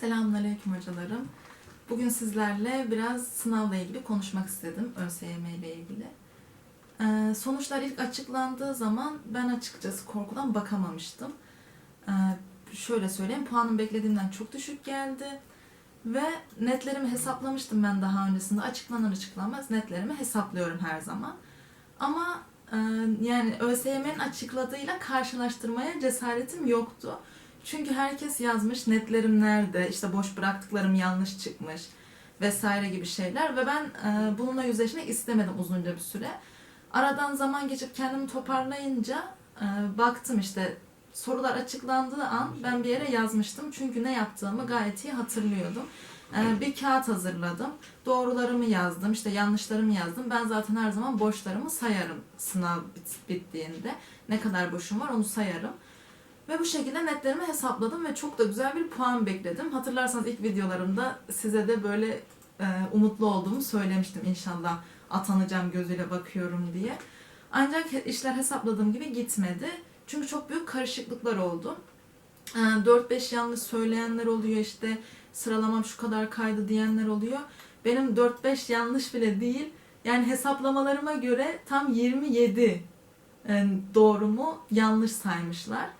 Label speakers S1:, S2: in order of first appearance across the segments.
S1: Selamünaleyküm hocalarım. Bugün sizlerle biraz sınavla ilgili konuşmak istedim. ÖSYM ile ilgili. Ee, sonuçlar ilk açıklandığı zaman ben açıkçası korkudan bakamamıştım. Ee, şöyle söyleyeyim, puanım beklediğimden çok düşük geldi. Ve netlerimi hesaplamıştım ben daha öncesinde. Açıklanır açıklanmaz netlerimi hesaplıyorum her zaman. Ama e, yani ÖSYM'nin açıkladığıyla karşılaştırmaya cesaretim yoktu. Çünkü herkes yazmış netlerim nerede, işte boş bıraktıklarım yanlış çıkmış vesaire gibi şeyler ve ben e, bununla yüzleşmek istemedim uzunca bir süre. Aradan zaman geçip kendimi toparlayınca e, baktım işte sorular açıklandığı an ben bir yere yazmıştım. Çünkü ne yaptığımı gayet iyi hatırlıyordum. E, bir kağıt hazırladım. Doğrularımı yazdım, işte yanlışlarımı yazdım. Ben zaten her zaman boşlarımı sayarım sınav bit- bittiğinde. Ne kadar boşum var onu sayarım. Ve bu şekilde netlerimi hesapladım ve çok da güzel bir puan bekledim. Hatırlarsanız ilk videolarımda size de böyle e, umutlu olduğumu söylemiştim inşallah atanacağım gözüyle bakıyorum diye. Ancak işler hesapladığım gibi gitmedi. Çünkü çok büyük karışıklıklar oldu. E, 4-5 yanlış söyleyenler oluyor işte sıralamam şu kadar kaydı diyenler oluyor. Benim 4-5 yanlış bile değil. Yani hesaplamalarıma göre tam 27 e, doğrumu yanlış saymışlar.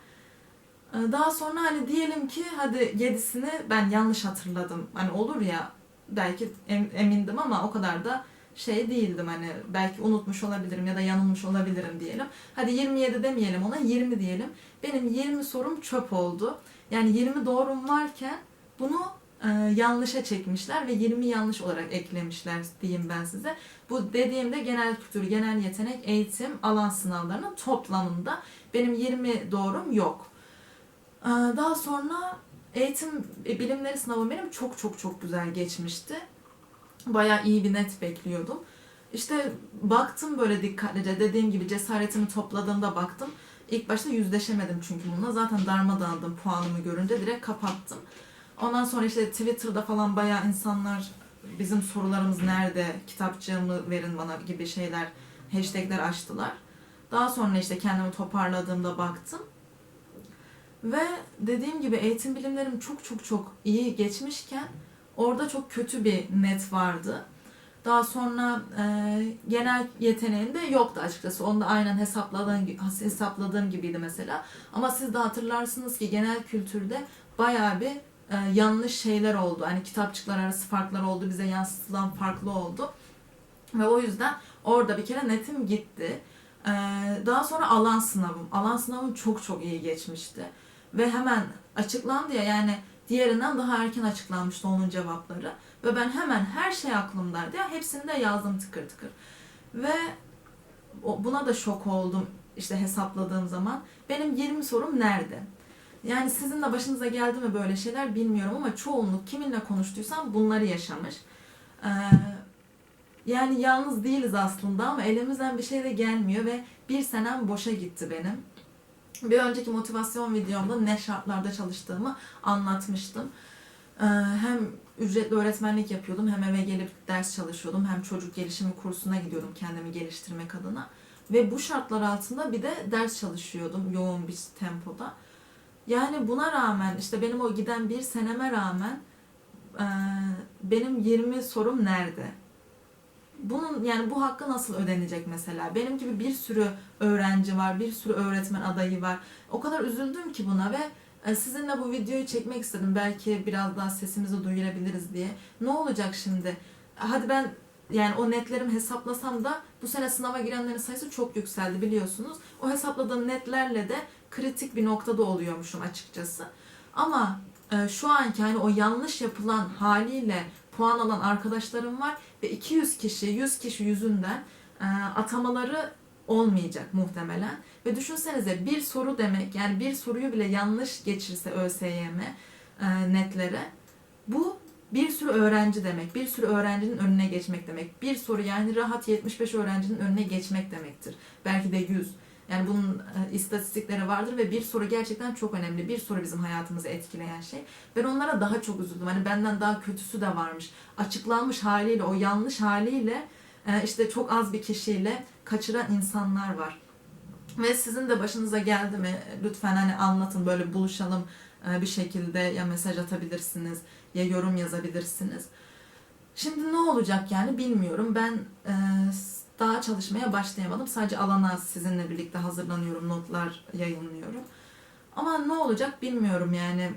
S1: Ee, Daha sonra hani diyelim ki hadi yedisini ben yanlış hatırladım. Hani olur ya belki em- emindim ama o kadar da şey değildim hani belki unutmuş olabilirim ya da yanılmış olabilirim diyelim. Hadi 27 demeyelim ona 20 diyelim. Benim 20 sorum çöp oldu. Yani 20 doğrum varken bunu e, yanlışa çekmişler ve 20 yanlış olarak eklemişler diyeyim ben size. Bu dediğimde genel kültür, genel yetenek, eğitim, alan sınavlarının toplamında benim 20 doğrum yok. Ee, Daha sonra eğitim e, bilimleri sınavı benim çok çok çok güzel geçmişti. Bayağı iyi bir net bekliyordum. İşte baktım böyle dikkatlice dediğim gibi cesaretimi topladığımda baktım. İlk başta yüzleşemedim çünkü bununla. Zaten darmadağındım puanımı görünce direkt kapattım. Ondan sonra işte Twitter'da falan bayağı insanlar bizim sorularımız nerede, kitapçığımı verin bana gibi şeyler, hashtagler açtılar. Daha sonra işte kendimi toparladığımda baktım. Ve dediğim gibi eğitim bilimlerim çok çok çok iyi geçmişken orada çok kötü bir net vardı. Daha sonra e, genel yeteneğim de yoktu açıkçası. Onu da aynen hesapladığım, hesapladığım gibiydi mesela. Ama siz de hatırlarsınız ki genel kültürde bayağı bir e, yanlış şeyler oldu. Hani kitapçıklar arası farklar oldu. Bize yansıtılan farklı oldu. Ve o yüzden orada bir kere netim gitti. E, daha sonra alan sınavım. Alan sınavım çok çok iyi geçmişti ve hemen açıklandı ya yani diğerinden daha erken açıklanmıştı onun cevapları ve ben hemen her şey aklımdaydı ya hepsini de yazdım tıkır tıkır ve buna da şok oldum işte hesapladığım zaman benim 20 sorum nerede? Yani sizin de başınıza geldi mi böyle şeyler bilmiyorum ama çoğunluk kiminle konuştuysam bunları yaşamış. Ee, yani yalnız değiliz aslında ama elimizden bir şey de gelmiyor ve bir senem boşa gitti benim. Bir önceki motivasyon videomda ne şartlarda çalıştığımı anlatmıştım. Ee, Hem ücretli öğretmenlik yapıyordum hem eve gelip ders çalışıyordum hem çocuk gelişimi kursuna gidiyordum kendimi geliştirmek adına. Ve bu şartlar altında bir de ders çalışıyordum yoğun bir tempoda. Yani buna rağmen işte benim o giden bir seneme rağmen e, benim 20 sorum nerede? Bunun yani bu hakkı nasıl ödenecek mesela? Benim gibi bir sürü öğrenci var, bir sürü öğretmen adayı var. O kadar üzüldüm ki buna ve e, sizinle bu videoyu çekmek istedim. Belki biraz daha sesimizi duyurabiliriz diye. Ne olacak şimdi? Hadi ben yani o netlerimi hesaplasam da bu sene sınava girenlerin sayısı çok yükseldi biliyorsunuz. O hesapladığım netlerle de kritik bir noktada oluyormuşum açıkçası. Ama e, şu anki hani o yanlış yapılan haliyle puan alan arkadaşlarım var ve 200 kişi, 100 kişi yüzünden e, atamaları olmayacak muhtemelen. Ve düşünsenize bir soru demek yani bir soruyu bile yanlış geçirse ÖSYM e, netlere bu bir sürü öğrenci demek. Bir sürü öğrencinin önüne geçmek demek. Bir soru yani rahat 75 öğrencinin önüne geçmek demektir. Belki de 100. Yani bunun e, istatistikleri vardır ve bir soru gerçekten çok önemli. Bir soru bizim hayatımızı etkileyen şey. Ben onlara daha çok üzüldüm. Hani benden daha kötüsü de varmış. Açıklanmış haliyle, o yanlış haliyle e, işte çok az bir kişiyle kaçıran insanlar var. Ve sizin de başınıza geldi mi lütfen hani anlatın böyle buluşalım e, bir şekilde ya mesaj atabilirsiniz ya yorum yazabilirsiniz. Şimdi ne olacak yani bilmiyorum. Ben daha çalışmaya başlayamadım. Sadece alana sizinle birlikte hazırlanıyorum, notlar yayınlıyorum. Ama ne olacak bilmiyorum yani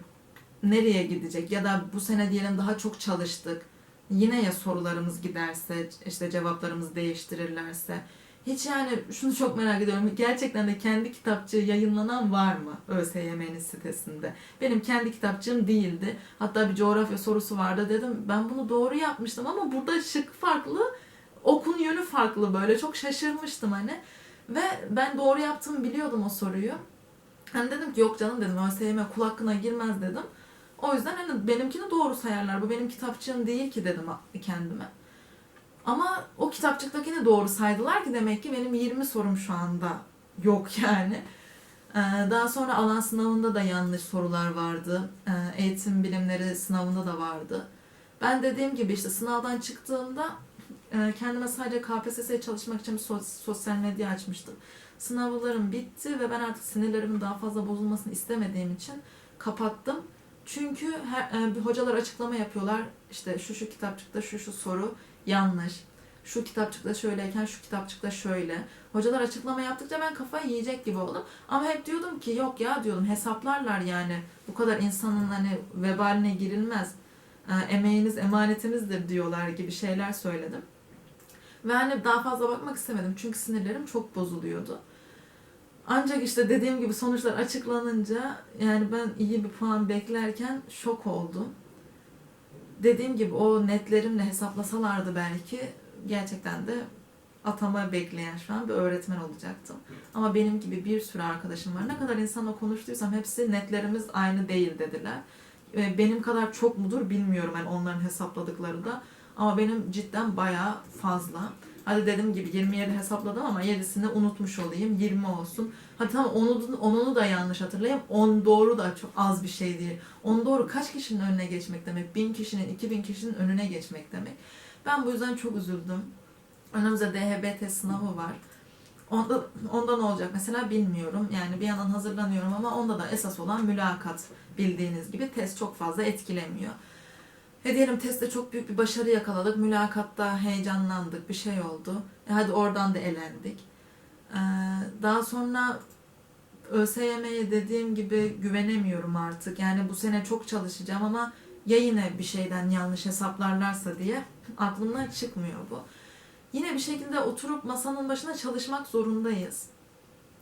S1: nereye gidecek ya da bu sene diyelim daha çok çalıştık. Yine ya sorularımız giderse, işte cevaplarımız değiştirirlerse. Hiç yani şunu çok merak ediyorum. Gerçekten de kendi kitapçığı yayınlanan var mı ÖSYM'nin sitesinde? Benim kendi kitapçığım değildi. Hatta bir coğrafya sorusu vardı dedim. Ben bunu doğru yapmıştım ama burada şık farklı, okun yönü farklı böyle. Çok şaşırmıştım hani. Ve ben doğru yaptığımı biliyordum o soruyu. Hani dedim ki yok canım dedim ÖSYM kul hakkına girmez dedim. O yüzden hani benimkini doğru sayarlar. Bu benim kitapçığım değil ki dedim kendime. Ama o kitapçıktakini doğru saydılar ki demek ki benim 20 sorum şu anda yok yani. Ee, Daha sonra alan sınavında da yanlış sorular vardı. Ee, Eğitim bilimleri sınavında da vardı. Ben dediğim gibi işte sınavdan çıktığımda kendime sadece KPSS'ye çalışmak için sosyal medya açmıştım. Sınavlarım bitti ve ben artık sinirlerimin daha fazla bozulmasını istemediğim için kapattım. Çünkü her, e, hocalar açıklama yapıyorlar. İşte şu şu kitapçıkta şu şu soru yanlış. Şu kitapçıkta şöyleyken şu kitapçıkta şöyle. Hocalar açıklama yaptıkça ben kafayı yiyecek gibi oldum. Ama hep diyordum ki yok ya diyordum hesaplarlar yani. Bu kadar insanın hani vebaline girilmez. E, emeğiniz emanetinizdir diyorlar gibi şeyler söyledim. Ve hani daha fazla bakmak istemedim. Çünkü sinirlerim çok bozuluyordu. Ancak işte dediğim gibi sonuçlar açıklanınca yani ben iyi bir puan beklerken şok oldum. Dediğim gibi o netlerimle hesaplasalardı belki gerçekten de atama bekleyen şu an bir öğretmen olacaktım. Ama benim gibi bir sürü arkadaşım var. Ne kadar insanla konuştuysam hepsi netlerimiz aynı değil dediler. Benim kadar çok mudur bilmiyorum yani onların hesapladıkları da. Ama benim cidden bayağı fazla. Hadi dediğim gibi 27 hesapladım ama 7'sini unutmuş olayım. 20 olsun. Hadi tamam onu, onunu da yanlış hatırlayayım. 10 doğru da çok az bir şey değil. 10 doğru kaç kişinin önüne geçmek demek? 1000 kişinin, 2000 kişinin önüne geçmek demek. Ben bu yüzden çok üzüldüm. Önümüzde DHBT sınavı var. Onda, onda ne olacak mesela bilmiyorum. Yani bir yandan hazırlanıyorum ama onda da esas olan mülakat bildiğiniz gibi test çok fazla etkilemiyor. Ve diyelim testte çok büyük bir başarı yakaladık. Mülakatta heyecanlandık. Bir şey oldu. E hadi oradan da elendik. Ee, daha sonra ÖSYM'ye dediğim gibi güvenemiyorum artık. Yani bu sene çok çalışacağım ama ya yine bir şeyden yanlış hesaplarlarsa diye aklımdan çıkmıyor bu. Yine bir şekilde oturup masanın başına çalışmak zorundayız.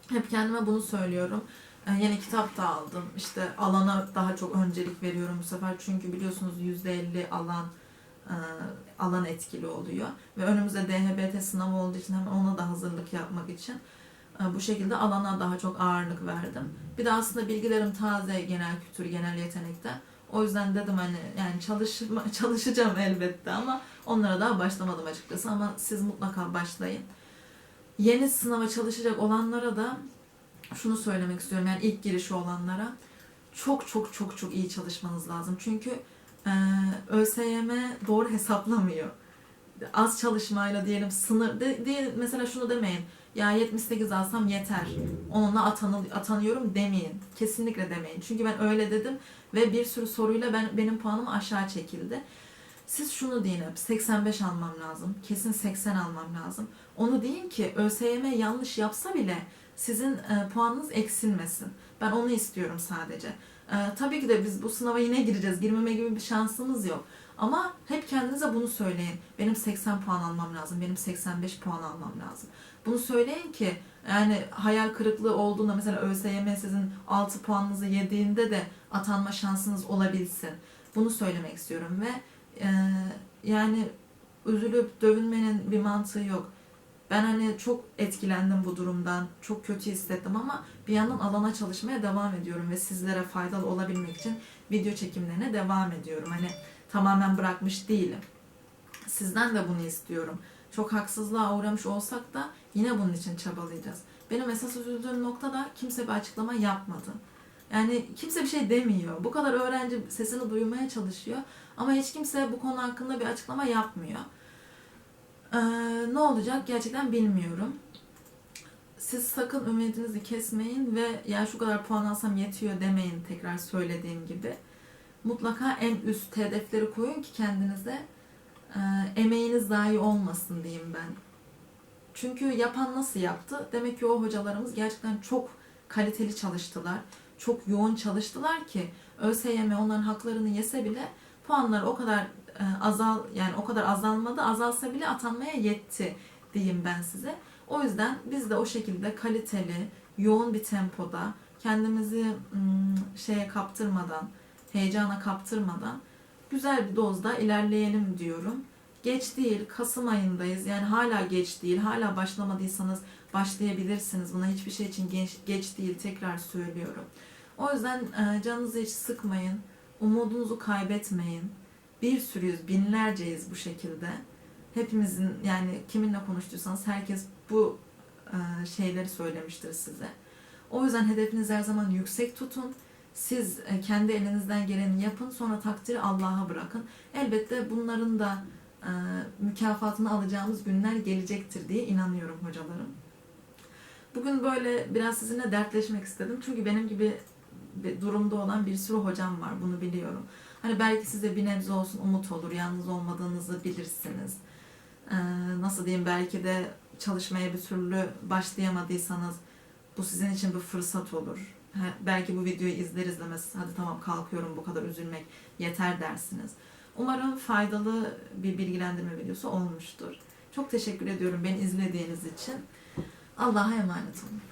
S1: Hep kendime bunu söylüyorum. Ee, Yeni kitap da aldım. İşte alana daha çok öncelik veriyorum bu sefer. Çünkü biliyorsunuz %50 alan e, alan etkili oluyor. Ve önümüzde DHBT sınavı olduğu için hemen ona da hazırlık yapmak için e, bu şekilde alana daha çok ağırlık verdim. Bir de aslında bilgilerim taze genel kültür, genel yetenekte. O yüzden dedim hani yani çalışma, çalışacağım elbette ama onlara daha başlamadım açıkçası ama siz mutlaka başlayın. Yeni sınava çalışacak olanlara da şunu söylemek istiyorum yani ilk girişi olanlara çok çok çok çok iyi çalışmanız lazım. Çünkü e, ÖSYM doğru hesaplamıyor. Az çalışmayla diyelim sınır de, diye mesela şunu demeyin. Ya 78 alsam yeter. Onunla atanı, atanıyorum demeyin. Kesinlikle demeyin. Çünkü ben öyle dedim ve bir sürü soruyla ben benim puanım aşağı çekildi. Siz şunu deyin hep 85 almam lazım. Kesin 80 almam lazım. Onu deyin ki ÖSYM yanlış yapsa bile sizin e, puanınız eksilmesin. Ben onu istiyorum sadece. E, tabii ki de biz bu sınava yine gireceğiz. Girmeme gibi bir şansımız yok. Ama hep kendinize bunu söyleyin. Benim 80 puan almam lazım. Benim 85 puan almam lazım. Bunu söyleyin ki yani hayal kırıklığı olduğunda mesela ÖSYM sizin 6 puanınızı yediğinde de atanma şansınız olabilsin. Bunu söylemek istiyorum ve e, yani üzülüp dövünmenin bir mantığı yok. Ben hani çok etkilendim bu durumdan. Çok kötü hissettim ama bir yandan alana çalışmaya devam ediyorum ve sizlere faydalı olabilmek için video çekimlerine devam ediyorum. Hani tamamen bırakmış değilim. Sizden de bunu istiyorum. Çok haksızlığa uğramış olsak da yine bunun için çabalayacağız. Benim esas üzüldüğüm nokta da kimse bir açıklama yapmadı. Yani kimse bir şey demiyor. Bu kadar öğrenci sesini duymaya çalışıyor ama hiç kimse bu konu hakkında bir açıklama yapmıyor. Ee, ne olacak gerçekten bilmiyorum. siz sakın ümidinizi kesmeyin ve ya şu kadar puan alsam yetiyor demeyin tekrar söylediğim gibi. Mutlaka en üst hedefleri koyun ki kendinize e, emeğiniz dahi olmasın diyeyim ben. Çünkü yapan nasıl yaptı? Demek ki o hocalarımız gerçekten çok kaliteli çalıştılar. Çok yoğun çalıştılar ki ÖSYM onların haklarını yese bile puanları o kadar azal yani o kadar azalmadı. Azalsa bile atanmaya yetti diyeyim ben size. O yüzden biz de o şekilde kaliteli, yoğun bir tempoda kendimizi şeye kaptırmadan, heyecana kaptırmadan güzel bir dozda ilerleyelim diyorum. Geç değil, Kasım ayındayız. Yani hala geç değil. Hala başlamadıysanız başlayabilirsiniz. Buna hiçbir şey için geç, geç değil. Tekrar söylüyorum. O yüzden e, canınızı hiç sıkmayın. Umudunuzu kaybetmeyin. Bir sürüyüz, binlerceyiz bu şekilde. Hepimizin yani kiminle konuştuysanız herkes bu e, şeyleri söylemiştir size. O yüzden hedefinizi her zaman yüksek tutun. Siz e, kendi elinizden geleni yapın. Sonra takdiri Allah'a bırakın. Elbette bunların da e, mükafatını alacağımız günler gelecektir diye inanıyorum hocalarım. Bugün böyle biraz sizinle dertleşmek istedim. Çünkü benim gibi bir durumda olan bir sürü hocam var. Bunu biliyorum. Hani belki size bir nebze olsun umut olur. Yalnız olmadığınızı bilirsiniz. Ee, nasıl diyeyim belki de çalışmaya bir türlü başlayamadıysanız bu sizin için bir fırsat olur. Ha, belki bu videoyu izler izlemez hadi tamam kalkıyorum bu kadar üzülmek yeter dersiniz. Umarım faydalı bir bilgilendirme videosu olmuştur. Çok teşekkür ediyorum beni izlediğiniz için. Allah'a emanet olun.